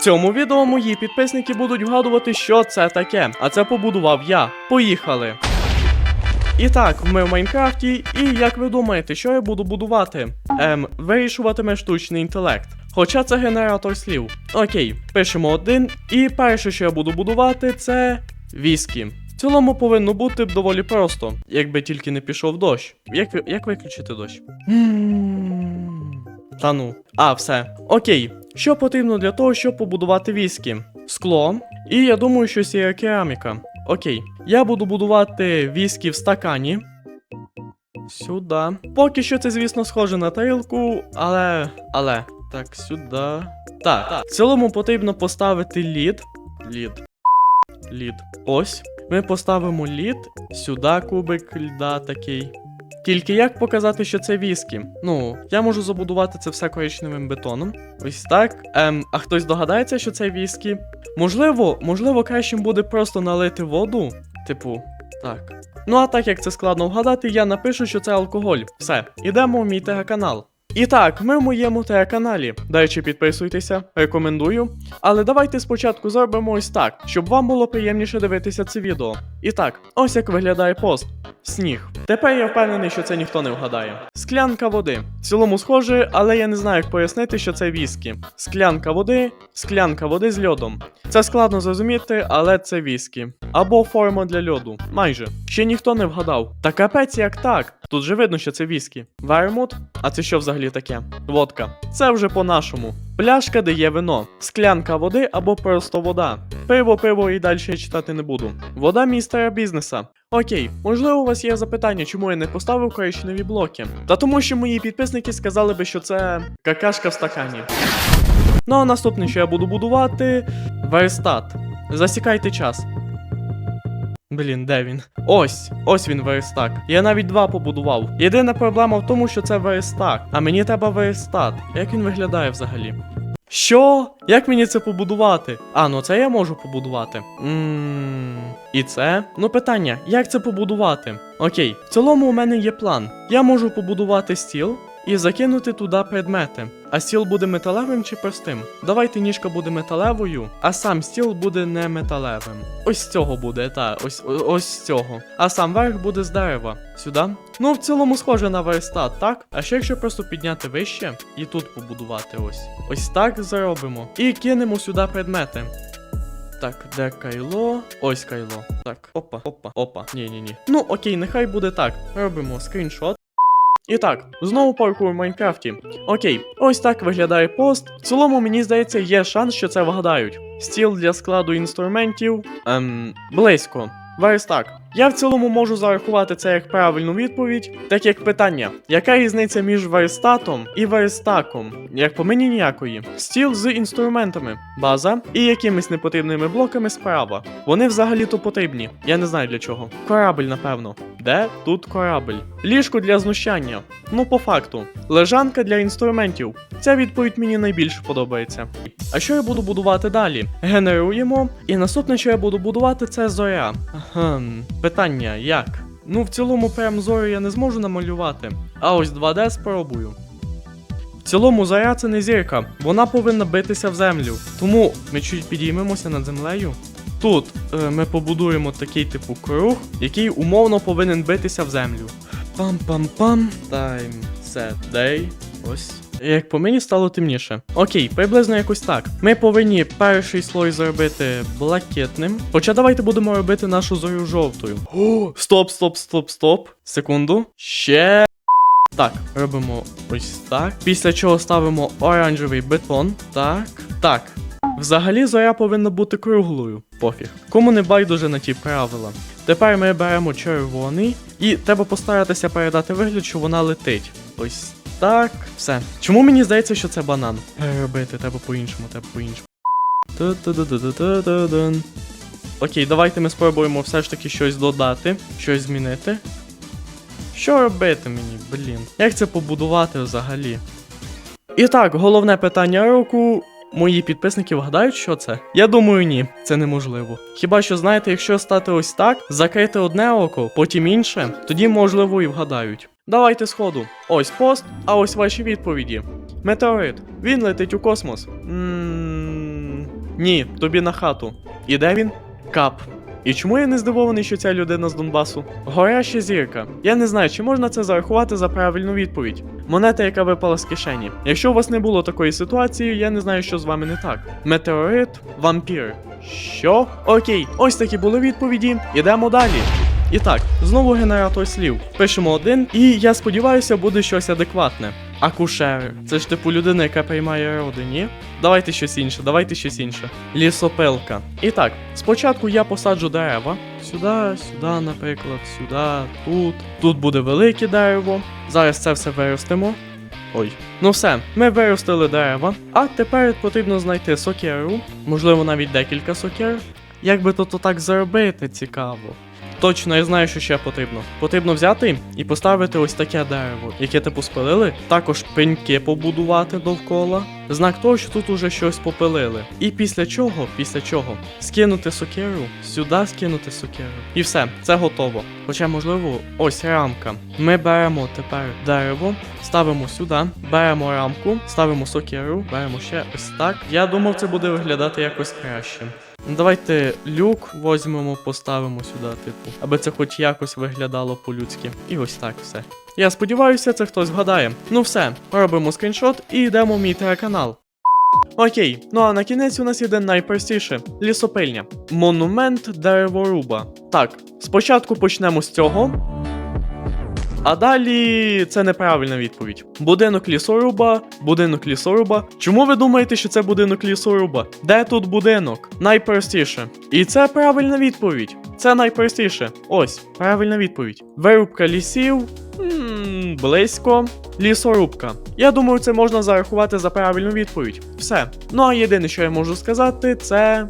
В цьому відео мої підписники будуть вгадувати, що це таке, а це побудував я. Поїхали! І так, ми в Майнкрафті, і як ви думаєте, що я буду будувати? Ем, вирішуватиме штучний інтелект. Хоча це генератор слів. Окей, пишемо один, і перше, що я буду будувати, це віскі. В цілому повинно бути доволі просто, якби тільки не пішов дощ. Як, як виключити дощ? Та ну. А, все. Окей. Що потрібно для того, щоб побудувати віскі? Скло. І я думаю, що є кераміка. Окей. Я буду будувати віскі в стакані. Сюди. Поки що це, звісно, схоже на тарілку, але. Але. Так, сюди. Так. В цілому потрібно поставити лід. Лід. Лід. Ось. Ми поставимо лід. Сюди кубик льда такий. Тільки як показати, що це віскі? Ну, я можу забудувати це все коричневим бетоном. Ось так. Ем, а хтось догадається, що це віскі? Можливо, можливо, кращим буде просто налити воду. Типу, так. Ну а так як це складно вгадати, я напишу, що це алкоголь. Все, ідемо в мій телеканал. І так, ми в моєму телеканалі. До підписуйтеся, рекомендую. Але давайте спочатку зробимо ось так, щоб вам було приємніше дивитися це відео. І так, ось як виглядає пост. Сніг. Тепер я впевнений, що це ніхто не вгадає. Склянка води. В цілому схоже, але я не знаю, як пояснити, що це віскі. Склянка води, склянка води з льодом. Це складно зрозуміти, але це віскі. Або форма для льоду. Майже. Ще ніхто не вгадав. Та капець як так. Тут же видно, що це віскі. Вермут? А це що взагалі таке? Водка. Це вже по-нашому. Пляшка, де є вино, склянка води або просто вода. Пиво, пиво і далі я читати не буду. Вода містера бізнеса. Окей, можливо, у вас є запитання, чому я не поставив коричневі блоки. Та тому, що мої підписники сказали би, що це какашка в стакані. Ну а наступне, що я буду будувати верстат. Засікайте час. Блін, де він? Ось, ось він верстак. Я навіть два побудував. Єдина проблема в тому, що це верстак, а мені треба верстат. Як він виглядає взагалі? Що? Як мені це побудувати? А, ну це я можу побудувати. Ммм. І це? Ну питання, як це побудувати? Окей, в цілому у мене є план. Я можу побудувати стіл і закинути туди предмети. А стіл буде металевим чи простим? Давайте ніжка буде металевою, а сам стіл буде не металевим. Ось цього буде, та, ось ось цього. А сам верх буде з дерева. Сюди? Ну, в цілому схоже на верстат, так? А ще якщо просто підняти вище і тут побудувати ось. Ось так зробимо. І кинемо сюди предмети. Так, де кайло? Ось кайло. Так, опа, опа, опа. Ні, ні, ні. Ну окей, нехай буде так. Робимо скріншот. І так, знову паркур в Майнкрафті. Окей, ось так виглядає пост. В цілому, мені здається, є шанс, що це вгадають. Стіл для складу інструментів. Ем, близько. Верстак. Я в цілому можу зарахувати це як правильну відповідь, так як питання: яка різниця між верстатом і верстаком? Як по мені ніякої. Стіл з інструментами, база і якимись непотрібними блоками справа. Вони взагалі-то потрібні. Я не знаю для чого. Корабль, напевно. Де тут корабль? Ліжко для знущання. Ну, по факту. Лежанка для інструментів. Ця відповідь мені найбільше подобається. А що я буду будувати далі? Генеруємо. І наступне, що я буду будувати, це зоря. Ага. Питання як? Ну, в цілому, прям зорю я не зможу намалювати. А ось 2D спробую. В цілому заря це не зірка, вона повинна битися в землю. Тому ми чуть підіймемося над землею. Тут е, ми побудуємо такий типу круг, який умовно повинен битися в землю. Пам-пам-пам. Time set day. Ось. Як по мені стало темніше. Окей, приблизно якось так. Ми повинні перший слой зробити блакитним. Хоча давайте будемо робити нашу зорю жовтою. О, стоп, стоп, стоп, стоп. Секунду. Ще. Так, робимо ось так. Після чого ставимо оранжевий бетон. Так. Так. Взагалі зоря повинна бути круглою. Пофіг. Кому не байдуже на ті правила. Тепер ми беремо червоний і треба постаратися передати вигляд, що вона летить. Ось так. Все. Чому мені здається, що це банан? Переробити, треба по-іншому, треба по-іншому. Окей, давайте ми спробуємо все ж таки щось додати, щось змінити. Що робити мені, блін? Як це побудувати взагалі? І так, головне питання року. Мої підписники вгадають, що це? Я думаю, ні, це неможливо. Хіба що знаєте, якщо стати ось так, закрити одне око, потім інше, тоді можливо і вгадають. Давайте сходу. Ось пост, а ось ваші відповіді. Метеорит. Він летить у космос. Ммм. Ні, тобі на хату. І де він? Кап. І чому я не здивований, що ця людина з Донбасу? Горяща зірка. Я не знаю, чи можна це зарахувати за правильну відповідь. Монета, яка випала з кишені. Якщо у вас не було такої ситуації, я не знаю, що з вами не так. Метеорит, вампір. Що? Окей, ось такі були відповіді. Ідемо далі. І так, знову генератор слів. Пишемо один, і я сподіваюся, буде щось адекватне. Акушери. Це ж типу людина, яка приймає роди, ні? Давайте щось інше, давайте щось інше. Лісопилка. І так, спочатку я посаджу дерева. Сюди, сюди, наприклад, сюди, тут. Тут буде велике дерево. Зараз це все виростимо. Ой. Ну все, ми виростили дерева. А тепер потрібно знайти сокеру, можливо, навіть декілька сокер. Як би то так зробити, цікаво. Точно, я знаю, що ще потрібно. Потрібно взяти і поставити ось таке дерево, яке типу спилили. Також пеньки побудувати довкола. Знак того, що тут уже щось попилили. І після чого, після чого, скинути сокиру, сюди скинути сокиру. І все, це готово. Хоча, можливо, ось рамка. Ми беремо тепер дерево, ставимо сюди, беремо рамку, ставимо сокиру, беремо ще ось так. Я думав, це буде виглядати якось краще. Ну, Давайте люк возьмемо, поставимо сюди, типу, аби це хоч якось виглядало по-людськи. І ось так все. Я сподіваюся, це хтось вгадає. Ну все, робимо скріншот і йдемо в мій телеканал. Окей, ну а на кінець у нас іде найпростіше лісопильня. Монумент дереворуба. Так, спочатку почнемо з цього. А далі це неправильна відповідь. Будинок лісоруба, будинок лісоруба. Чому ви думаєте, що це будинок лісоруба? Де тут будинок? Найпростіше. І це правильна відповідь. Це найпростіше. Ось, правильна відповідь. Вирубка лісів. близько. Лісорубка. Я думаю, це можна зарахувати за правильну відповідь. Все. Ну а єдине, що я можу сказати, це.